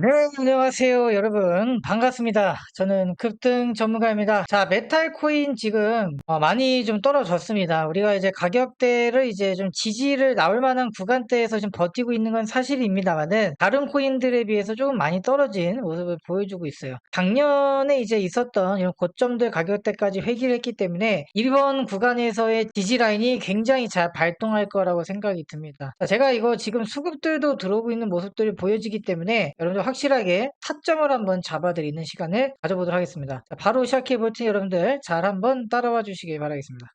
네, 안녕하세요, 여러분. 반갑습니다. 저는 급등 전문가입니다. 자, 메탈 코인 지금 어, 많이 좀 떨어졌습니다. 우리가 이제 가격대를 이제 좀 지지를 나올 만한 구간대에서 좀 버티고 있는 건 사실입니다만은 다른 코인들에 비해서 조금 많이 떨어진 모습을 보여주고 있어요. 작년에 이제 있었던 이런 고점들 가격대까지 회귀를 했기 때문에 이번 구간에서의 지지 라인이 굉장히 잘 발동할 거라고 생각이 듭니다. 자, 제가 이거 지금 수급들도 들어오고 있는 모습들이 보여지기 때문에 여러분들 확실하게 타점을 한번 잡아드리는 시간을 가져보도록 하겠습니다. 자, 바로 시작해 볼 테니 여러분들 잘 한번 따라와 주시길 바라겠습니다.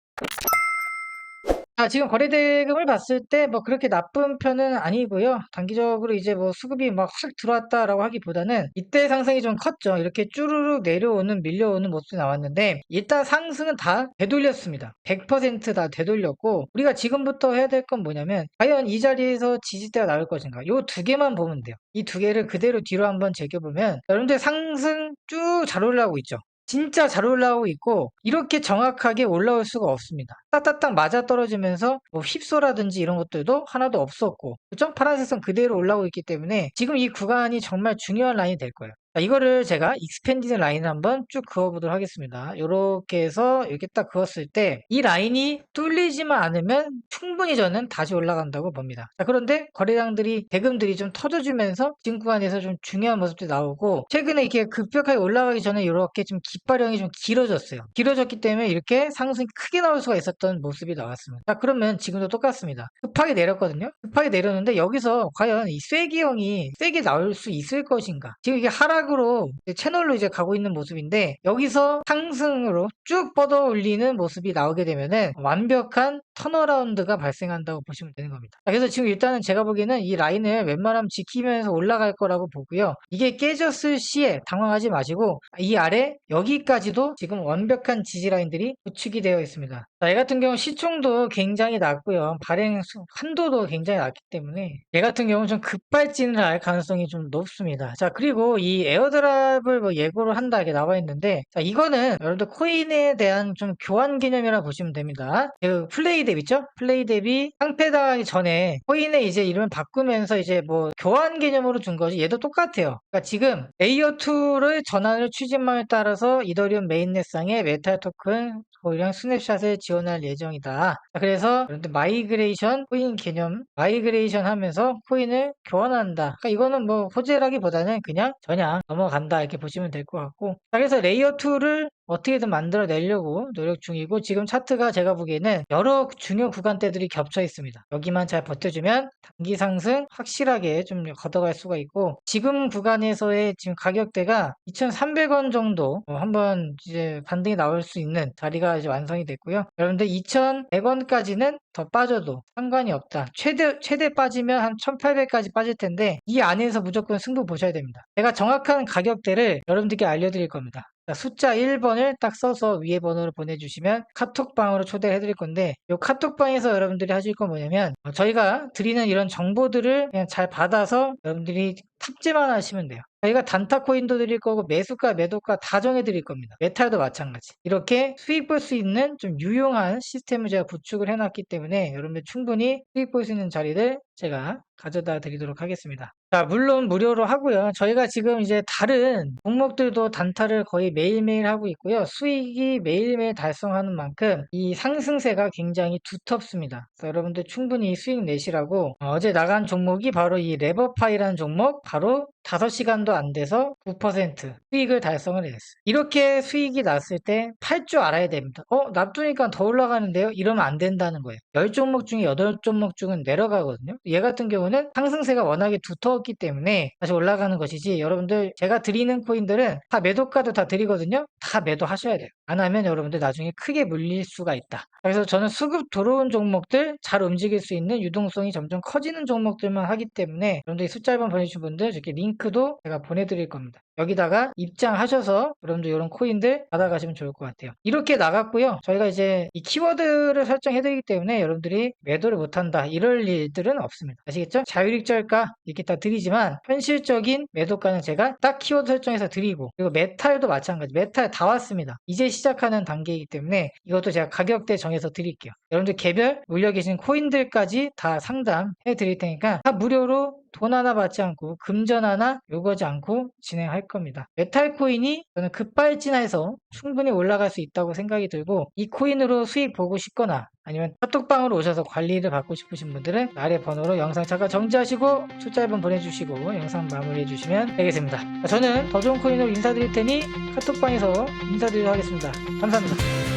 아, 지금 거래대금을 봤을 때 뭐 그렇게 나쁜 편은 아니고요. 단기적으로 이제 뭐 수급이 막 확 들어왔다라고 하기보다는 이때 상승이 좀 컸죠. 이렇게 쭈루룩 내려오는 밀려오는 모습이 나왔는데 일단 상승은 다 되돌렸습니다. 100%다 되돌렸고 우리가 지금부터 해야 될 건 뭐냐면 과연 이 자리에서 지지대가 나올 것인가? 요 두 개만 보면 돼요. 이 두 개를 그대로 뒤로 한번 제껴보면 여러분들 상승 쭉 잘 올라오고 있죠. 진짜 잘 올라오고 있고 이렇게 정확하게 올라올 수가 없습니다. 딱딱딱 맞아 떨어지면서 뭐 휩소라든지 이런 것들도 하나도 없었고 그죠? 파란색 선 그대로 올라오고 있기 때문에 지금 이 구간이 정말 중요한 라인이 될 거예요. 자, 이거를 제가 익스펜디드 라인을 한번 쭉 그어보도록 하겠습니다. 이렇게 해서 이렇게 딱 그었을 때 이 라인이 뚫리지만 않으면 충분히 저는 다시 올라간다고 봅니다. 자, 그런데 거래량들이 대금들이 좀 터져주면서 지금 구간에서 좀 중요한 모습도 나오고 최근에 이렇게 급격하게 올라가기 전에 이렇게 좀 깃발형이 좀 길어졌어요. 길어졌기 때문에 이렇게 상승이 크게 나올 수가 있었던 모습이 나왔습니다. 자, 그러면 지금도 똑같습니다. 급하게 내렸거든요. 급하게 내렸는데 여기서 과연 이 쐐기형이 세게 나올 수 있을 것인가? 지금 이게 하락 으로 채널로 이제 가고 있는 모습인데 여기서 상승으로 쭉 뻗어 올리는 모습이 나오게 되면은 완벽한 턴어라운드가 발생한다고 보시면 되는 겁니다. 자, 그래서 지금 일단은 제가 보기에는 이 라인을 웬만하면 지키면서 올라갈 거라고 보고요. 이게 깨졌을 시에 당황하지 마시고 이 아래 여기까지도 지금 완벽한 지지 라인들이 구축이 되어 있습니다. 자, 얘 같은 경우 시총도 굉장히 낮고요. 발행 수- 한도도 굉장히 낮기 때문에 얘 같은 경우는 좀 급발진을 할 가능성이 좀 높습니다. 자, 그리고 이 에어드랍을 뭐 예고를 한다 이렇게 나와 있는데 자, 이거는 여러분들 코인에 대한 좀 교환 개념이라 보시면 됩니다. 그 플레이 덱 있죠? 플레이 덱이 상패당하기 전에 코인의 이제 이름을 바꾸면서 이제 뭐 교환 개념으로 준 거지 얘도 똑같아요. 그러니까 지금 레이어 2를 전환을 추진함에 따라서 이더리움 메인넷상의 메탈 토큰 거이랑 스냅샷을 지원 할 예정이다. 자, 그래서 여러분들 마이그레이션 코인 개념 마이그레이션 하면서 코인을 교환한다. 그러니까 이거는 뭐 호재라기보다는 그냥 전향 넘어간다 이렇게 보시면 될 것 같고 자, 그래서 레이어 2를 어떻게든 만들어 내려고 노력 중이고 지금 차트가 제가 보기에는 여러 중요 구간대들이 겹쳐 있습니다. 여기만 잘 버텨주면 단기 상승 확실하게 좀 걷어갈 수가 있고 지금 구간에서의 지금 가격대가 2,300원 정도 어, 한번 이제 반등이 나올 수 있는 자리가 이제 완성이 됐고요. 여러분들 2,100원까지는 더 빠져도 상관이 없다. 최대 최대 빠지면 한 1,800까지 빠질 텐데 이 안에서 무조건 승부 보셔야 됩니다. 제가 정확한 가격대를 여러분들께 알려드릴 겁니다. 자, 숫자 1번을 딱 써서 위에 번호를 보내주시면 카톡방으로 초대해 드릴 건데 이 카톡방에서 여러분들이 하실 건 뭐냐면 어, 저희가 드리는 이런 정보들을 그냥 잘 받아서 여러분들이 탑재만 하시면 돼요. 저희가 단타 코인도 드릴 거고 매수가 매도가 다 정해 드릴 겁니다. 메탈도 마찬가지. 이렇게 수익 볼 수 있는 좀 유용한 시스템을 제가 구축을 해놨기 때문에 여러분들 충분히 수익 볼 수 있는 자리를 제가 가져다 드리도록 하겠습니다. 자, 물론 무료로 하고요. 저희가 지금 이제 다른 종목들도 단타를 거의 매일매일 하고 있고요. 수익이 매일매일 달성하는 만큼 이 상승세가 굉장히 두텁습니다. 그래서 여러분들 충분히 수익 내시라고 어, 어제 나간 종목이 바로 이 레버파이라는 종목 바로 5시간도 안 돼서 9% 수익을 달성을 했어요. 이렇게 수익이 났을 때 팔 줄 알아야 됩니다. 어, 납두니까 더 올라가는데요? 이러면 안 된다는 거예요. 10종목 중에 8종목 중은 내려가거든요. 얘 같은 경우는 상승세가 워낙에 두터웠기 때문에 다시 올라가는 것이지 여러분들 제가 드리는 코인들은 다 매도가도 다 드리거든요. 다 매도하셔야 돼요. 안 하면 여러분들 나중에 크게 물릴 수가 있다. 그래서 저는 수급 들어온 종목들 잘 움직일 수 있는 유동성이 점점 커지는 종목들만 하기 때문에 여러분들이 숫자 1번 보내주신 분들 이렇게 링크 도 제가 보내드릴 겁니다. 여기다가 입장하셔서 여러분들 이런 코인들 받아가시면 좋을 것 같아요. 이렇게 나갔고요. 저희가 이제 이 키워드를 설정해드리기 때문에 여러분들이 매도를 못한다 이럴 일들은 없습니다. 아시겠죠? 자율익절가 이렇게 다 드리지만 현실적인 매도가는 제가 딱 키워드 설정해서 드리고 그리고 메탈도 마찬가지 메탈 다 왔습니다. 이제 시작하는 단계이기 때문에 이것도 제가 가격대 정해서 드릴게요. 여러분들 개별 물려 계신 코인들까지 다 상담해 드릴 테니까 다 무료로 돈 하나 받지 않고 금전 하나 요구하지 않고 진행 할 겁니다. 메탈 코인이 저는 급발진해서 충분히 올라갈 수 있다고 생각이 들고 이 코인으로 수익 보고 싶거나 아니면 카톡방으로 오셔서 관리를 받고 싶으신 분들은 아래 번호로 영상 잠깐 정지하시고 숫자 1번 보내주시고 영상 마무리해 주시면 되겠습니다. 저는 더 좋은 코인으로 인사드릴 테니 카톡방에서 인사드리도록 하겠습니다. 감사합니다.